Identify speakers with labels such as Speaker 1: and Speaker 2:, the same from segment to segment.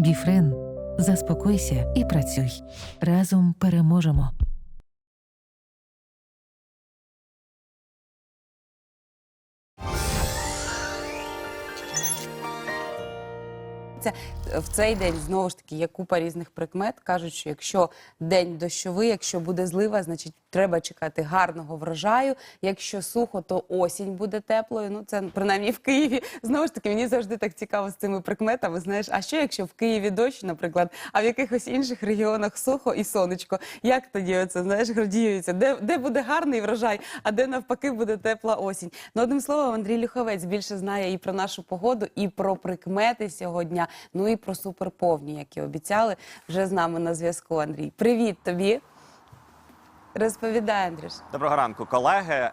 Speaker 1: Біфрен. Заспокойся і працюй. Разом переможемо.
Speaker 2: Це в цей день знову ж таки є купа різних прикмет. Кажуть, що якщо день дощовий, якщо буде злива, значить треба чекати гарного врожаю. Якщо сухо, то осінь буде теплою. Ну це принаймні в Києві. Знову ж таки, мені завжди так цікаво з цими прикметами. Знаєш, а що якщо в Києві дощ, наприклад, а в якихось інших регіонах сухо і сонечко? Як тоді оце знаєш, градіюється? Де, де буде гарний врожай, а де навпаки буде тепла осінь? Ну одним словом, Андрій Люховець більше знає і про нашу погоду, і про прикмети сьогодні, ну і про суперповні, які обіцяли. Вже з нами на зв'язку. Андрій, привіт тобі. Розповідай, Андрюш.
Speaker 3: Доброго ранку, колеги.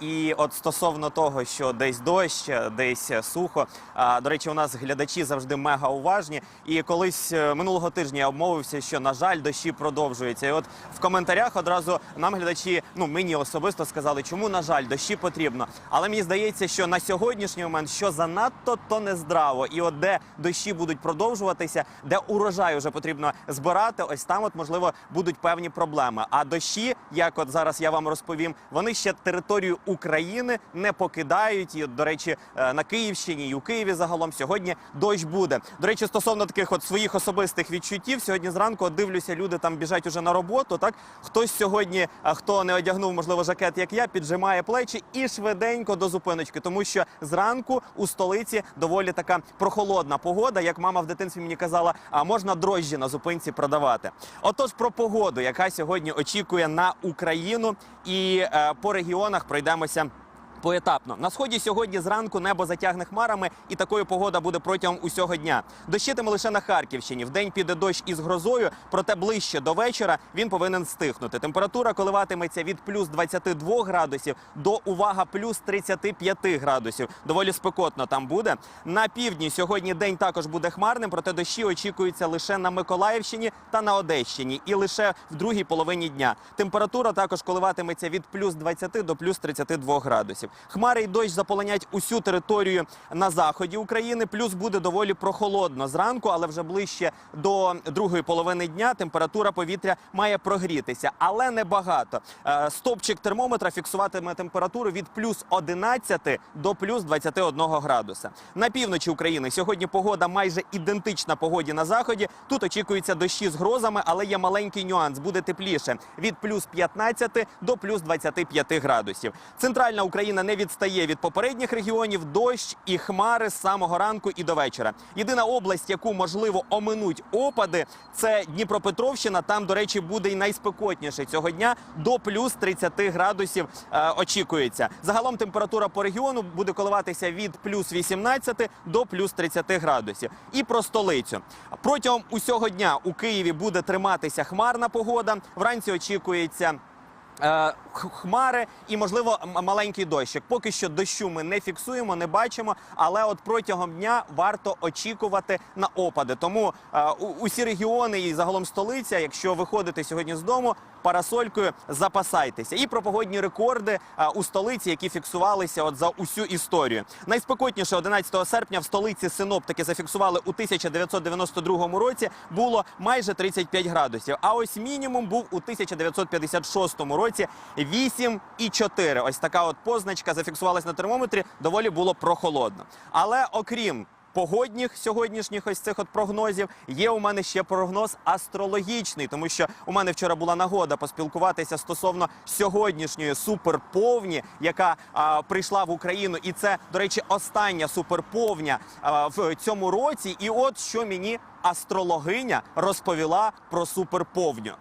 Speaker 3: І от стосовно того, що десь дощ, десь сухо. а, До речі, у нас глядачі завжди мега уважні. І колись е, минулого тижня я обмовився, що на жаль, дощі продовжуються. І от в коментарях одразу нам глядачі, ну мені особисто сказали, чому на жаль, дощі потрібно. Але мені здається, що на сьогоднішній момент що занадто, то не здраво. І от де дощі будуть продовжуватися, де урожай вже потрібно збирати, ось там, от можливо, будуть певні проблеми. А дощі, як от зараз я вам розповім, вони ще територію України не покидають. І, до речі, е, на Київщині і у Києві загалом сьогодні дощ буде. До речі, стосовно таких от своїх особистих відчуттів, сьогодні зранку от дивлюся, люди там біжать уже на роботу. Так хтось сьогодні, хто не одягнув, можливо, жакет, як я, піджимає плечі і швиденько до зупиночки, тому що зранку у столиці доволі така прохолодна погода. Як мама в дитинстві мені казала, а можна дрожжі на зупинці продавати. Отож, про погоду, яка сьогодні очікує на Україну, і е, по регіонах пройдемося. Поетапно на сході сьогодні зранку небо затягне хмарами, і такою погода буде протягом усього дня. Дощитиме лише на Харківщині. Вдень піде дощ із грозою, проте ближче до вечора він повинен стихнути. Температура коливатиметься від плюс 22 градусів до увага плюс 35 градусів. Доволі спекотно там буде. На півдні сьогодні день також буде хмарним, проте дощі очікуються лише на Миколаївщині та на Одещині, і лише в другій половині дня. Температура також коливатиметься від плюс 20 до плюс 32 градусів. Хмари й дощ заполонять усю територію на заході України. Плюс буде доволі прохолодно зранку, але вже ближче до другої половини дня температура повітря має прогрітися, але не багато. Е, Стопчик термометра фіксуватиме температуру від плюс 11 до плюс 21 градуса. На півночі України сьогодні погода майже ідентична погоді на заході. Тут очікуються дощі з грозами, але є маленький нюанс. Буде тепліше від плюс 15 до плюс 25 градусів. Центральна Україна не відстає від попередніх регіонів. Дощ і хмари з самого ранку і до вечора. Єдина область, яку можливо оминуть опади, це Дніпропетровщина. Там, до речі, буде й найспекотніше цього дня до плюс 30 градусів. е, очікується. Загалом температура по регіону буде коливатися від плюс 18 до плюс 30 градусів. І про столицю протягом усього дня у Києві буде триматися хмарна погода. Вранці очікується. Е, Хмари і можливо маленький дощик. Поки що дощу ми не фіксуємо, не бачимо. Але от протягом дня варто очікувати на опади. Тому е, усі регіони і загалом столиця, якщо виходите сьогодні з дому, парасолькою запасайтеся. І про погодні рекорди у столиці, які фіксувалися от за усю історію. Найспекотніше 11 серпня в столиці синоптики зафіксували у 1992 році. Було майже 35 градусів. А ось мінімум був у 1956 році 8,4. Ось така от позначка зафіксувалась на термометрі. Доволі було прохолодно. Але окрім погодних сьогоднішніх ось цих от прогнозів. Є у мене ще прогноз астрологічний, тому що у мене вчора була нагода поспілкуватися стосовно сьогоднішньої суперповні, яка а, прийшла в Україну, і це, до речі, остання суперповня а, в цьому році. І от що мені астрологиня розповіла про суперповню.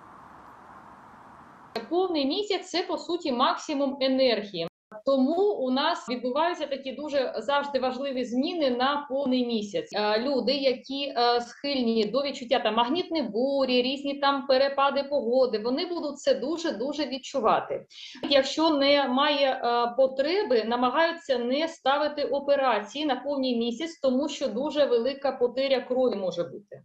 Speaker 4: Повний місяць це по суті максимум енергії. Тому у нас відбуваються такі дуже завжди важливі зміни на повний місяць. Е, Люди, які е, схильні до відчуття там магнітні бурі, різні там перепади погоди, вони будуть це дуже дуже відчувати. Якщо немає е, потреби, намагаються не ставити операції на повний місяць, тому що дуже велика потеря крові може бути.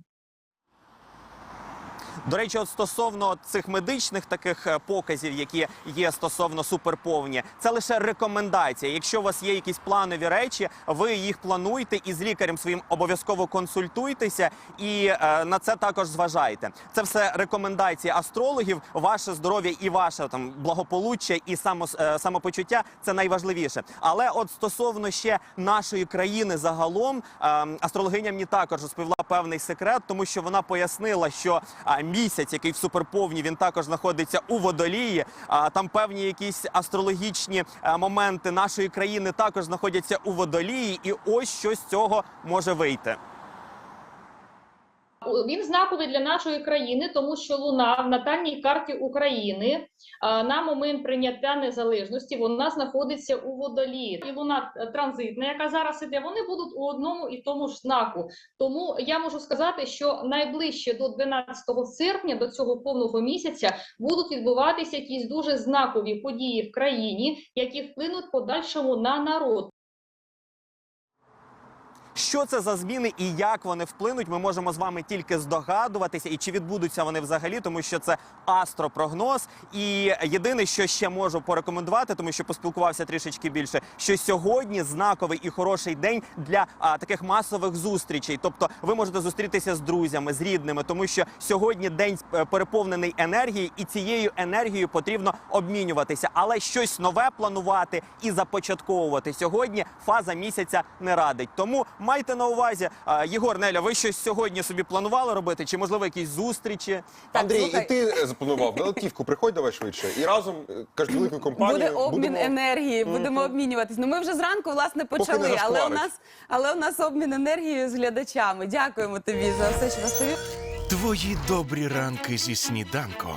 Speaker 3: До речі, от стосовно цих медичних таких е, показів, які є стосовно суперповні, це лише рекомендація. Якщо у вас є якісь планові речі, ви їх плануйте і з лікарем своїм обов'язково консультуйтеся і е, на це також зважайте. Це все рекомендації астрологів. Ваше здоров'я і ваше там благополуччя і само, е, самопочуття це найважливіше. Але от стосовно ще нашої країни загалом, е, астрологиня мені також розповіла певний секрет, тому що вона пояснила, що е, місяць, який в суперповні, він також знаходиться у водолії. А там певні якісь астрологічні е, моменти нашої країни також знаходяться у водолії, і ось що з цього може вийти.
Speaker 4: Він знаковий для нашої країни, тому що Луна в натальній карті України на момент прийняття незалежності вона знаходиться у водолії. І Луна е, транзитна, яка зараз іде, вони будуть у одному і тому ж знаку. Тому я можу сказати, що найближче до 12 серпня, до цього повного місяця, будуть відбуватися якісь дуже знакові події в країні, які вплинуть подальшому на народ.
Speaker 3: Що це за зміни і як вони вплинуть, ми можемо з вами тільки здогадуватися, і чи відбудуться вони взагалі, тому що це астропрогноз. І єдине, що ще можу порекомендувати, тому що поспілкувався трішечки більше, що сьогодні знаковий і хороший день для а, таких масових зустрічей. Тобто, ви можете зустрітися з друзями, з рідними, тому що сьогодні день е, переповнений енергією, і цією енергією потрібно обмінюватися. Але щось нове планувати і започатковувати сьогодні фаза місяця не радить. Тому майте на увазі, а, Єгор Неля, ви щось сьогодні собі планували робити? Чи можливо якісь зустрічі?
Speaker 2: Так,
Speaker 5: Андрій,
Speaker 2: слухай.
Speaker 5: і ти запланував на летівку, приходь давай швидше. І разом е, кажуть, великою компанією
Speaker 2: Буде обмін
Speaker 5: будемо...
Speaker 2: енергії, будемо обмінюватись. Ну ми вже зранку власне
Speaker 5: не
Speaker 2: почали, але у нас але у нас обмін енергією з глядачами. Дякуємо тобі за все, що розповів.
Speaker 6: Твої добрі ранки зі сніданком.